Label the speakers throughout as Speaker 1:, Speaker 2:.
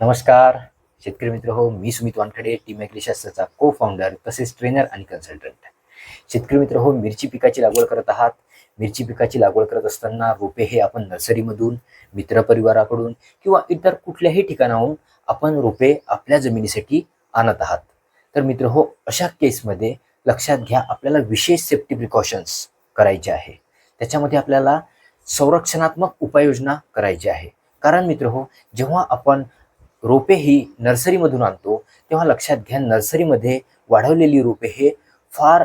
Speaker 1: नमस्कार शेतकरी मित्र हो मी सुमित वानखडे टीम ॲग्रीशास्त्राचा को फाउंडर तसेच ट्रेनर आणि कन्सल्टंट शेतकरी मित्र हो मिरची पिकाची लागवड करत आहात. मिरची पिकाची लागवड करत असताना रोपे हे आपण नर्सरीमधून मित्रपरिवाराकडून किंवा इतर कुठल्याही ठिकाणाहून आपण रोपे आपल्या जमिनीसाठी आणत आहात. तर मित्र हो अशा केसमध्ये लक्षात घ्या आपल्याला विशेष सेफ्टी प्रिकॉशन्स करायचे आहे. त्याच्यामध्ये आपल्याला संरक्षणात्मक उपाययोजना करायची आहे. कारण मित्र हो जेव्हा आपण रोपे ही नर्सरीमधून आणतो तेव्हा लक्षात घ्या नर्सरीमध्ये वाढवलेली रोपे हे फार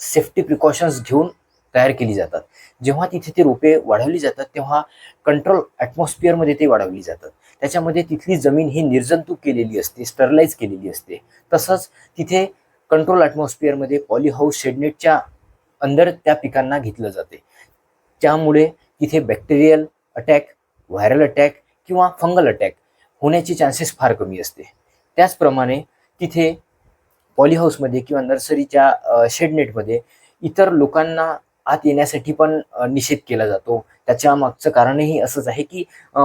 Speaker 1: सेफ्टी प्रिकॉशन्स घेऊन तयार केली जातात. जेव्हा तिथे ती रोपे वाढवली जातात तेव्हा कंट्रोल ॲटमॉस्फिअरमध्ये ते वाढवली जातात. त्याच्यामध्ये तिथली जमीन ही निर्जंतुक केलेली असते स्टरलाइज केलेली असते. तसंच तिथे कंट्रोल ॲटमॉस्फिअरमध्ये पॉलीहाऊस शेडनेटच्या अंदर त्या पिकांना घेतलं जाते. त्यामुळे तिथे बॅक्टेरियल अटॅक व्हायरल अटॅक किंवा फंगल अटॅक होण्याची चान्सेस फार कमी असते. त्याचप्रमाणे तिथे पॉलीहाऊसमध्ये किंवा नर्सरीच्या शेडनेटमध्ये इतर लोकांना आत येण्यासाठी पण निषेध केला जातो. त्याच्या मागचं कारणही असंच आहे की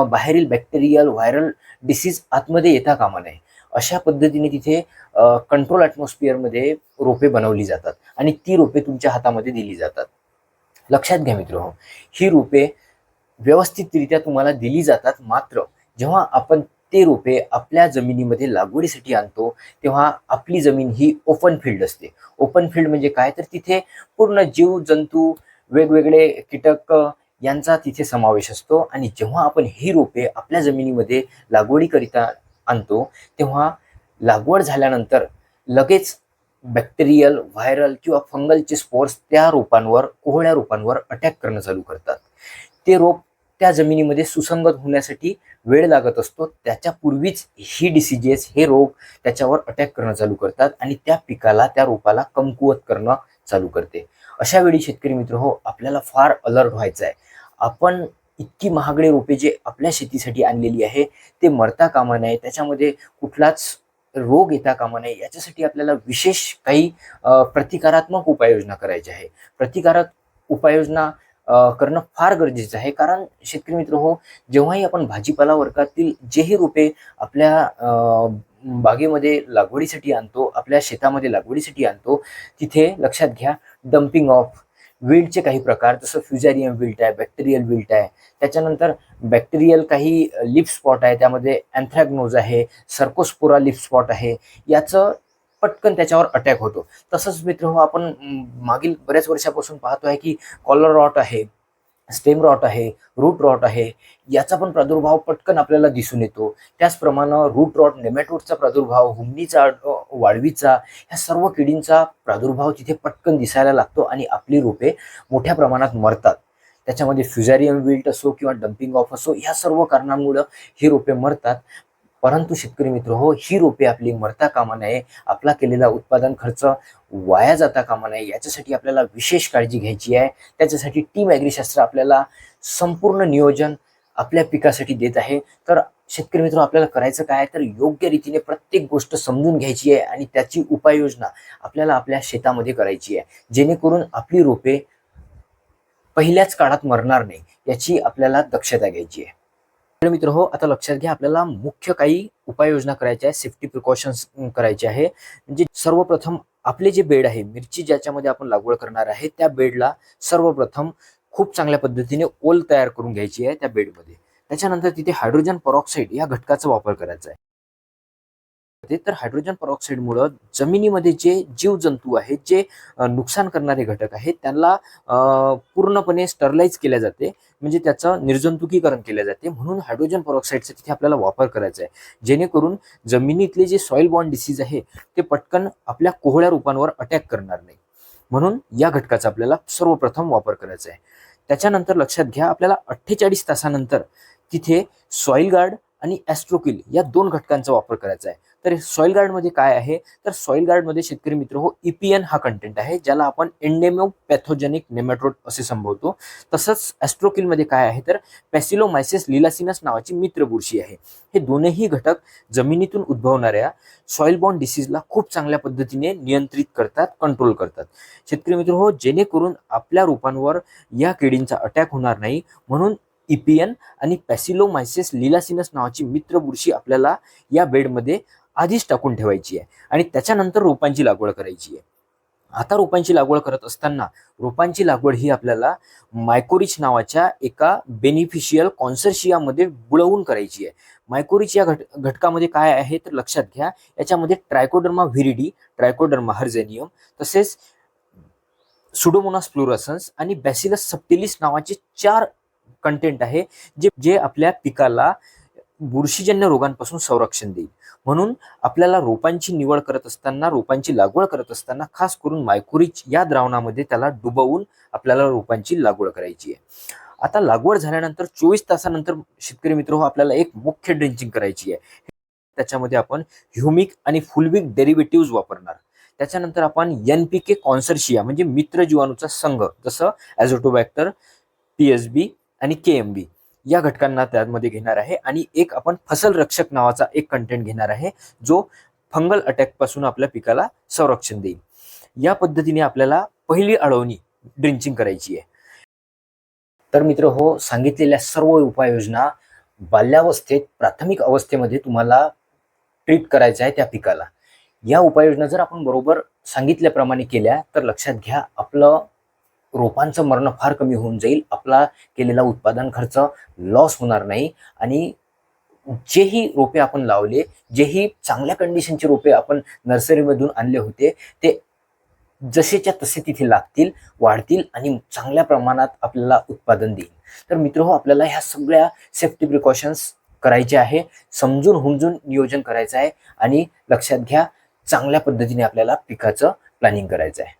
Speaker 1: बाहेरील बॅक्टेरियल व्हायरल डिसीज आतमध्ये येता कामा नये. अशा पद्धतीने तिथे कंट्रोल ॲटमॉस्फिअरमध्ये रोपे बनवली जातात आणि ती रोपे तुमच्या हातामध्ये दिली जातात. लक्षात घ्या मित्र हो, ही रोपे व्यवस्थितरित्या तुम्हाला दिली जातात मात्र जेव्हा आपण ते रोपे आपल्या जमिनीमध्ये लागवडीसाठी आणतो तेव्हा आपली जमीन ही ओपन फील्ड असते. ओपन फील्ड म्हणजे काय? तर तिथे पूर्ण जीव जंतू वेगवेगळे कीटक यांचा तिथे समावेश असतो. आणि जेव्हा आपण ही रोपे आपल्या जमिनीमध्ये लागवडीकरिता आणतो तेव्हा लागवड झाल्यानंतर लगेच बॅक्टेरियल व्हायरल किंवा फंगलचे स्पोर्स त्या रोपांवर कोहळ्या रोपांवर अटॅक करणं चालू करतात. ते रोप त्या जमिनीमध्ये सुसंगत होण्यासाठी वेळ लागत असतो. त्याच्यापूर्वीच ही डिसिजेस हे रोग त्याच्यावर अटॅक करणं चालू करतात आणि त्या पिकाला त्या रोपाला कमकुवत करणं चालू करते. अशा वेळी शेतकरी मित्र हो आपल्याला फार अलर्ट व्हायचं आहे आपण इतकी महागडे रोपे जे आपल्या शेतीसाठी आणलेली आहे ते मरता कामा नये. त्याच्यामध्ये कुठलाच रोग येता कामा नये. याच्यासाठी आपल्याला विशेष काही प्रतिकारात्मक उपाययोजना करायची आहे. प्रतिकारक उपाययोजना करणं फार गरजेचं आहे. कारण शेतकरी मित्र हो जेव्हाही आपण भाजीपाला वर्गातील जेही रोपे आपल्या बागेमध्ये लागवडीसाठी आणतो आपल्या शेतामध्ये लागवडीसाठी आणतो तिथे लक्षात घ्या डम्पिंग ऑफ विल्टचे काही प्रकार जसं फ्युझॅरियम विल्ट आहे बॅक्टेरियल विल्ट आहे. त्याच्यानंतर बॅक्टेरियल काही लिप स्पॉट आहे त्यामध्ये अँथ्रॅग्नोज आहे सर्कोस्पोरा लिप स्पॉट आहे. याचं पटकन त्याच्यावर अटॅक होतो. तसंच मित्र हो आपण मागील बऱ्याच वर्षापासून पाहतो आहे की कॉलर रॉट आहे स्टेम रॉट आहे रूट रॉट आहे याचा पण प्रादुर्भाव पटकन आपल्याला दिसून येतो. त्याचप्रमाणे रूट रॉट नेमॅटोडचा प्रादुर्भाव हुमणीचा वाळवीचा ह्या सर्व किडींचा प्रादुर्भाव तिथे पटकन दिसायला लागतो आणि आपली रोपे मोठ्या प्रमाणात मरतात. त्याच्यामध्ये फ्युझॅरियम विल्ट असो किंवा डम्पिंग ऑफ असो ह्या सर्व कारणांमुळं ही रोपे मरतात. परंतु शेतकरी मित्र हो ही रोपे आपली मरता कामा नये आपला केलेला उत्पादन खर्च वाया जाता कामा नये याच्यासाठी आपल्याला विशेष काळजी घ्यायची आहे. त्याच्यासाठी टीम ॲग्रीशास्त्र आपल्याला संपूर्ण नियोजन आपल्या पिकासाठी देत आहे. तर शेतकरी मित्र आपल्याला करायचं काय? तर योग्य रीतीने प्रत्येक गोष्ट समजून घ्यायची आहे आणि त्याची उपाययोजना आपल्याला आपल्या शेतामध्ये करायची आहे. जेणेकरून आपली रोपे पहिल्याच काळात मरणार नाही याची आपल्याला दक्षता घ्यायची आहे. तर मित्र हो आता लक्षात घ्या आपल्याला मुख्य काही उपाययोजना करायच्या आहे सेफ्टी प्रिकॉशन्स करायचे आहे. म्हणजे सर्वप्रथम आपले जे बेड आहे मिरची ज्याच्यामध्ये आपण लागवड करणार आहे त्या बेडला सर्वप्रथम खूप चांगल्या पद्धतीने ओल तयार करून घ्यायची आहे त्या बेडमध्ये. त्याच्यानंतर तिथे हायड्रोजन परॉक्साईड या घटकाचा वापर करायचा आहे. ते तर हायड्रोजन परऑक्साईडमुळं जमिनीमध्ये जे जीवजंतू आहेत जे नुकसान करणारे घटक आहेत त्यांना पूर्णपणे स्टरलाइज केल्या जाते. म्हणजे त्याचं निर्जंतुकीकरण केलं जाते. म्हणून हायड्रोजन परॉक्साईडचा तिथे आपल्याला वापर करायचा आहे. जेणेकरून जमिनीतले जे सॉइल बॉन्ड डिसीज आहे ते पटकन आपल्या कोहळ्या रूपांवर अटॅक करणार नाही. म्हणून या घटकाचा आपल्याला सर्वप्रथम वापर करायचा आहे. त्याच्यानंतर लक्षात घ्या आपल्याला अठ्ठेचाळीस तासानंतर तिथे सॉइल गार्ड आणि ॲस्ट्रोकिल या दोन घटकांचा वापर करायचा आहे. तर सॉइल गार्डमध्ये काय आहे? तर सॉइल गार्डमध्ये शेतकरी मित्र हो ईपीएन हा कंटेंट आहे ज्याला आपण एंडेमो पॅथोजेनिक नेमॅट्रोड असे संबोधतो. तसंच ॲस्ट्रोकिलमध्ये काय आहे? तर पॅसिलोमायसिस लिलासिनस नावाची मित्र बुरशी आहे. हे दोनही घटक जमिनीतून उद्भवणाऱ्या सॉइल बॉन्ड डिसीजला खूप चांगल्या पद्धतीने नियंत्रित करतात कंट्रोल करतात. शेतकरी मित्र हो जेणेकरून आपल्या रोपांवर या किडींचा अटॅक होणार नाही. म्हणून इपियन आणि पॅसिलोमायसिस लिलासिनस नावाची मित्र बुरशी आपल्याला या बेडमध्ये आधीच टाकून ठेवायची आहे. आणि त्याच्यानंतर रोपांची लागवड करायची आहे. आता रोपांची लागवड करत असताना रोपांची लागवड ही आपल्याला मायकोरिच नावाच्या एका बेनिफिशियल कॉन्सर्शियामध्ये बुळवून करायची आहे. मायकोरिच या घट घटकामध्ये काय आहे तर लक्षात घ्या याच्यामध्ये ट्रायकोडर्मा व्हिरिडी ट्रायकोडर्मा हर्झेनियम तसेच सुडोमोनास फ्लोरसन्स आणि बॅसिलस सप्टिलिस नावाचे चार कंटेंट आहे जे जे आपल्या पिकाला बुरशीजन्य रोगांपासून संरक्षण देईल. म्हणून आपल्याला रोपांची निवड करत असताना रोपांची लागवड करत असताना खास करून मायक्रोरिच या द्रावणामध्ये त्याला डुबवून आपल्याला रोपांची लागवड करायची आहे. आता लागवड झाल्यानंतर चोवीस तासानंतर शेतकरी मित्र हो आपल्याला एक मुख्य ड्रेंचिंग करायची आहे. त्याच्यामध्ये आपण ह्युमिक आणि फुलविक डेरिव्हेटिव्ह वापरणार. त्याच्यानंतर आपण एन पी के कॉन्सर्शिया म्हणजे मित्र जीवाणूचा संघ जसं ॲझोटोबॅक्टर पी एस बी आणि के एम बी या घटकांना त्यामध्ये घेणार आहे आणि एक आपण फसल रक्षक नावाचा एक कंटेंट घेणार आहे जो फंगल अटॅकपासून आपल्या पिकाला संरक्षण देईल. या पद्धतीने आपल्याला पहिली अडवणी ड्रिंचिंग करायची आहे. तर मित्र हो सांगितलेल्या सर्व उपाययोजना बाल्यावस्थेत प्राथमिक अवस्थेमध्ये तुम्हाला ट्रीट करायचं आहे त्या पिकाला. या उपाययोजना जर आपण बरोबर सांगितल्याप्रमाणे केल्या तर लक्षात घ्या आपलं रोपांचं मरणं फार कमी होऊन जाईल. आपला केलेला उत्पादन खर्च लॉस होणार नाही. आणि जेही रोपे आपण लावले जेही चांगल्या कंडिशनचे रोपे आपण नर्सरीमधून आणले होते ते जसेच्या तसे तिथे लागतील वाढतील आणि चांगल्या प्रमाणात आपल्याला उत्पादन देईल. तर मित्र हो आपल्याला ह्या सगळ्या सेफ्टी प्रिकॉशन्स करायचे आहे. समजून हुमजून नियोजन करायचं आहे. आणि लक्षात घ्या चांगल्या पद्धतीने आपल्याला पिकाचं प्लॅनिंग करायचं आहे.